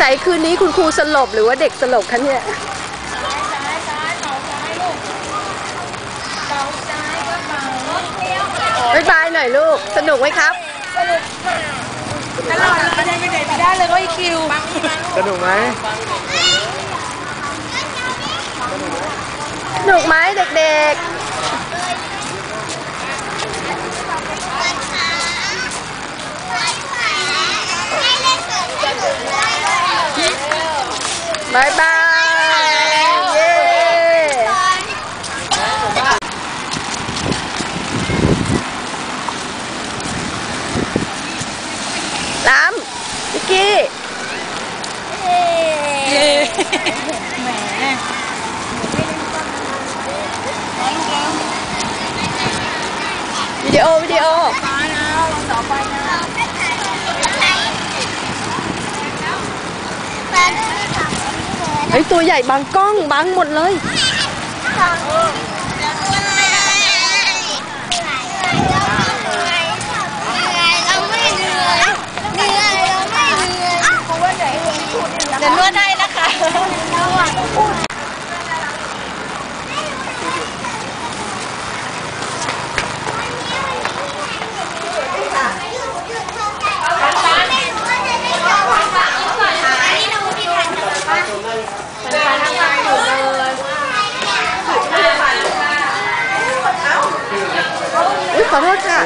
สัยคืนนี้คุณครูสลบหรือว่าเด็กสลบคะเนี่ยบ๊ายบายหน่อยลูก สนุกไหมครับตลอดเลยเดินไปไหนไม่ได้เลยก็อีคิว สนุกไหมสนุกไหมเด็กๆบายบายเย้ล้ำวิกกี้แหมวิดีโอวิดีโอฟ้านะต่อไปนะเฮ้ย bye bye yeah. làm cái kia yeah. mẹ video video Bye. Thấy tôi dạy bằng con bằng một lời. ขอโทษค่ะ